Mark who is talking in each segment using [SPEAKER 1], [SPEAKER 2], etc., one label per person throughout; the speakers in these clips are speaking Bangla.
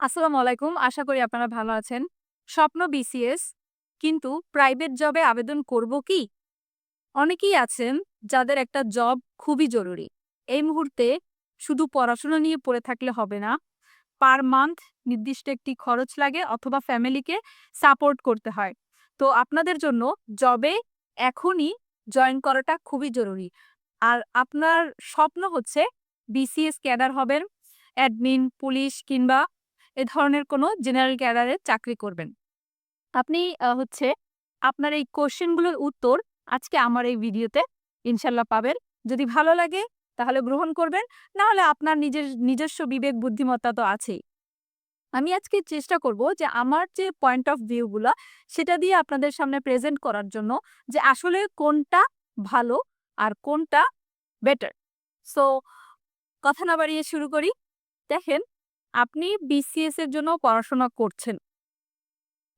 [SPEAKER 1] আসসালামু আলাইকুম। আশা করি আপনারা ভালো আছেন। স্বপ্ন বিসিএস কিন্তু প্রাইভেট জবে আবেদন করব কি? অনেকেই আছেন যাদের একটা জব খুবই জরুরি। এই মুহূর্তে শুধু পড়াশোনা নিয়ে পড়ে থাকলে হবে না। পার মান্থ নির্দিষ্ট একটি খরচ লাগে অথবা ফ্যামিলিকে সাপোর্ট করতে হয়। তো আপনাদের জন্য জবে এখনই জয়েন করাটা খুবই জরুরি। আর আপনার স্বপ্ন হচ্ছে বিসিএস ক্যাডার হবেন, অ্যাডমিন, পুলিশ কিংবা এ ধরনের কোনো জেনারেল ক্যাডারে চাকরি করবেন। আপনি হচ্ছে আপনার এই কোয়েশ্চেনগুলোর উত্তর আজকে আমার এই ভিডিওতে ইনশাল্লাহ পাবেন। যদি ভালো লাগে তাহলে গ্রহণ করবেন। না হলে আপনার নিজের, নিজস্ব বিবেক, বুদ্ধিমত্তা তো আছেই। আমি আজকে চেষ্টা করব যে আমার যে পয়েন্ট অফ ভিউ গুলা সেটা দিয়ে আপনাদের সামনে প্রেজেন্ট করার জন্য যে আসলে কোনটা ভালো আর কোনটা বেটার। সো কথা না বাড়িয়ে শুরু করি। দেখেন আপনি বিসিএস এর জন্য পড়াশোনা করছেন।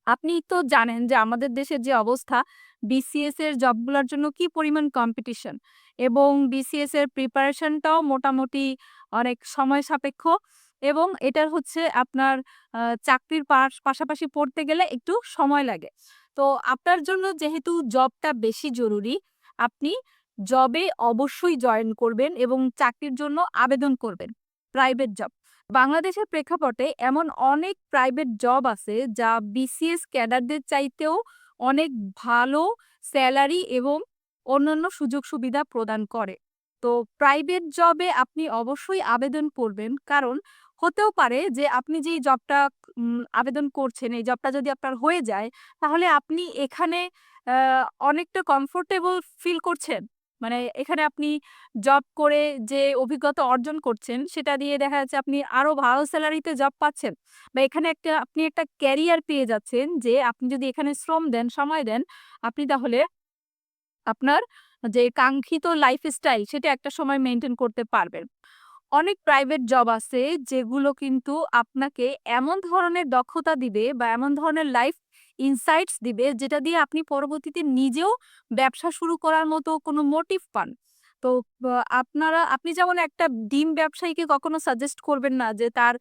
[SPEAKER 1] আপনি তো জানেন যে আমাদের দেশের যে অবস্থা বিসিএস এর জবগুলোর জন্য কি পরিমাণ কম্পিটিশন এবং বিসিএস এর প্রিপারেশনটাও মোটামুটি অনেক সময় সাপেক্ষ এবং এটার হচ্ছে আপনার চাকরির পাশ পাশাপাশি পড়তে গেলে একটু সময় লাগে। তো আপনার জন্য যেহেতু জবটা বেশি জরুরি, আপনি জবে অবশ্যই জয়েন করবেন এবং চাকরির জন্য আবেদন করবেন। Private job. বাংলাদেশের প্রেক্ষাপটে এমন অনেক প্রাইভেট জব আছে যা বিসিএস ক্যাডারদের চাইতেও অনেক ভালো স্যালারি এবং অন্যান্য সুযোগ সুবিধা প্রদান করে। তো প্রাইভেট জবে আপনি অবশ্যই আবেদন করবেন। কারণ হতেও পারে যে আপনি যেই জবটা আবেদন করছেন, এই জবটা যদি আপনার হয়ে যায়, তাহলে আপনি এখানে অনেকটা কমফোর্টেবল ফিল করছেন। মানে এখানে আপনি জব করে যে অভিজ্ঞতা অর্জন করছেন, সেটা দিয়ে দেখা যাচ্ছে আপনি আরও ভালো স্যালারিতে জব পাচ্ছেন। বা এখানে একটা আপনি একটা ক্যারিয়ার পেয়ে যাচ্ছেন যে আপনি যদি এখানে শ্রম দেন, সময় দেন, আপনি তাহলে আপনার যে কাঙ্ক্ষিত লাইফস্টাইল সেটা একটা সময় মেনটেন করতে পারবেন। অনেক প্রাইভেট জব আছে যেগুলো কিন্তু আপনাকে এমন ধরনের দক্ষতা দিবে বা এমন ধরনের লাইফ ইনসাইটস দিবে যেটা দিয়ে আপনি পরবর্তীতে নিজেও ব্যবসা শুরু করার মতো কোনো মোটিভ পান। তো আপনারা আপনি যেমন একটা ডিম ব্যবসায়ীকে কখনো সাজেস্ট করবেন না যে তার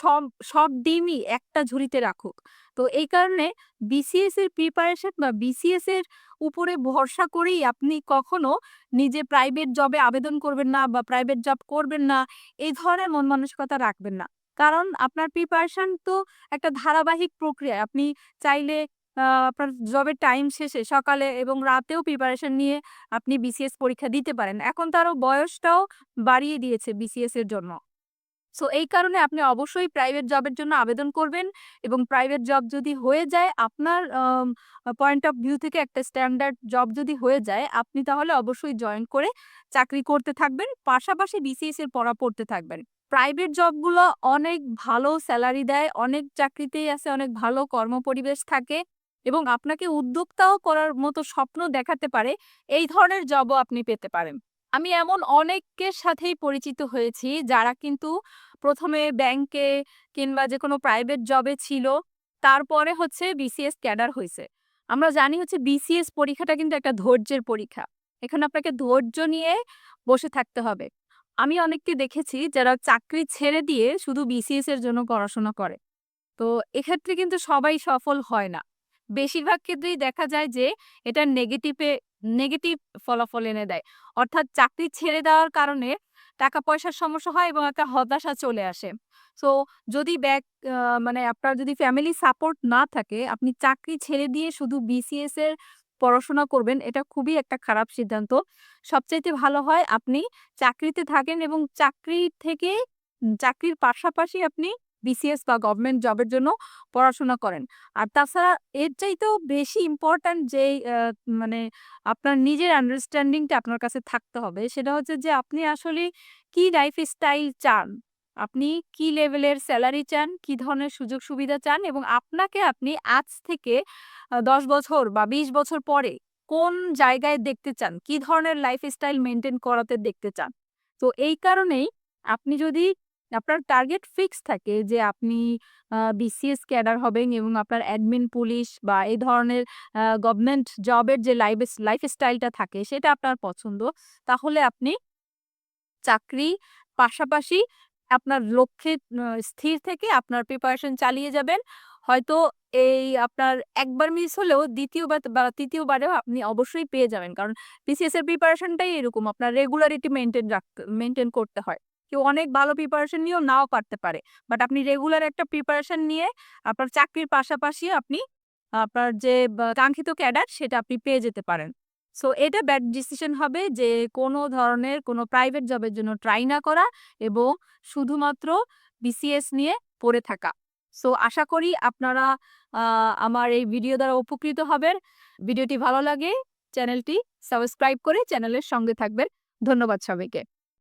[SPEAKER 1] সব সব ডিমই একটা ঝুড়িতে রাখুক। তো এই কারণে বিসিএস এর প্রিপারেশন বা বিসিএস এর উপরে ভরসা করেই আপনি কখনো নিজে প্রাইভেট জবে আবেদন করবেন না বা প্রাইভেট জব করবেন না, এই ধরনের মন মানসিকতা রাখবেন না। কারণ আপনার প্রিপারেশন তো একটা ধারাবাহিক প্রক্রিয়া। আপনি চাইলে আপনার জবের টাইম শেষে সকালে এবং রাতেও প্রিপারেশন নিয়ে আপনি বিসিএস পরীক্ষা দিতে পারেন। এখন তারও বয়সটাও বাড়িয়ে দিয়েছে বিসিএস এর জন্য। সো এই কারণে আপনি অবশ্যই প্রাইভেট জবের জন্য আবেদন করবেন এবং প্রাইভেট জব যদি হয়ে যায় আপনার পয়েন্ট অফ ভিউ থেকে একটা স্ট্যান্ডার্ড জব যদি হয়ে যায়, আপনি তাহলে অবশ্যই জয়েন করে চাকরি করতে থাকবেন। পাশাপাশি বিসিএস এর পড়া পড়তে থাকবেন। প্রাইভেট জবগুলো অনেক ভালো স্যালারি দেয়, অনেক চাকরিতেই আছে অনেক ভালো কর্মপরিবেশ থাকে এবং আপনাকে উদ্যোক্তাও করার মতো স্বপ্ন দেখাতে পারে, এই ধরনের জবও আপনি পেতে পারেন। আমি এমন অনেকের সাথেই পরিচিত হয়েছি যারা কিন্তু প্রথমে ব্যাংকে কিংবা যে কোনো প্রাইভেট জবে ছিল। তারপরে হচ্ছে বিসিএস ক্যাডার হয়েছে আমরা জানি হচ্ছে বিসিএস পরীক্ষাটা কিন্তু একটা ধৈর্যের পরীক্ষা। এখানে আপনাকে ধৈর্য নিয়ে বসে থাকতে হবে। আমি অনেককে দেখেছি যারা চাকরি ছেড়ে দিয়ে শুধু বিসিএস এর জন্য পড়াশোনা করে। তো এক্ষেত্রে কিন্তু সবাই সফল হয় না। বেশিরভাগ ক্ষেত্রেই দেখা যায় যে এটা নেগেটিভে নেগেটিভ ফলাফল এনে দেয়। অর্থাৎ চাকরি ছেড়ে দেওয়ার কারণে টাকা-পয়সার সমস্যা হয় এবং একটা হতাশা চলে আসে। সো যদি ব্যাক মানে আপনার যদি ফ্যামিলি সাপোর্ট না থাকে, আপনি চাকরি ছেড়ে দিয়ে শুধু বিসিএস এর পড়াশোনা করবেন, এটা খুবই একটা খারাপ সিদ্ধান্ত। সবচাইতে ভালো হয় আপনি চাকরিতে থাকেন এবং চাকরি থেকে চাকরির পাশাপাশি আপনি বিসিএস বা গভর্নমেন্ট জবের জন্য পড়াশোনা করেন। আর তাছাড়া এর চাইতেও বেশি ইম্পর্ট্যান্ট আ মানে আপনার নিজের আন্ডারস্ট্যান্ডিংটা আপনার কাছে থাকতে হবে, সেটা হচ্ছে যে আপনি আসলে কি লাইফ স্টাইল চান? আপনি কি লেভেলের স্যালারি চান? কি ধরনের সুযোগ সুবিধা চান? এবং আপনাকে আপনি আজ থেকে দশ বছর বা ২০ বছর পরে কোন জায়গায় দেখতে চান? কি ধরনের লাইফস্টাইল মেনটেন করাতে দেখতে চান? তো এই কারণেই আপনি যদি আপনার টার্গেট ফিক্স থাকে যে আপনি বিসিএস ক্যাডার হবেন এবং আপনার অ্যাডমিন, পুলিশ বা এই ধরনের গভর্নমেন্ট জবের যে লাইফ লাইফস্টাইলটা থাকে সেটা আপনার পছন্দ। তাহলে আপনি চাকরি পাশাপাশি আপনার লক্ষ্যে স্থির থেকে আপনার প্রিপারেশন চালিয়ে যাবেন। হয়তো এই আপনার একবার মিস হলেও দ্বিতীয়বার বা তৃতীয়বারেও আপনি অবশ্যই পেয়ে যাবেন। কারণ বিসিএস এর প্রিপারেশনটাই এরকম আপনার রেগুলারিটি মেনটেন রাখতে মেনটেন করতে হয়। কেউ অনেক ভালো প্রিপারেশন নিয়েও নাও পারতে পারে। বাট আপনি রেগুলার একটা প্রিপারেশন নিয়ে আপনার চাকরির পাশাপাশি আপনি আপনার যে কাঙ্ক্ষিত ক্যাডার সেটা আপনি পেয়ে যেতে পারেন। সো এটা ব্যাড ডিসিশন হবে যে, কোনো ধরনের কোনো প্রাইভেট জবের জন্য ট্রাই না করা এবং শুধুমাত্র বিসিএস নিয়ে পড়ে থাকা। সো আশা করি আপনারা আমার এই ভিডিও দ্বারা উপকৃত হবেন। ভিডিওটি ভালো লাগে চ্যানেলটি সাবস্ক্রাইব করে চ্যানেলের সঙ্গে থাকবেন। ধন্যবাদ সবাইকে।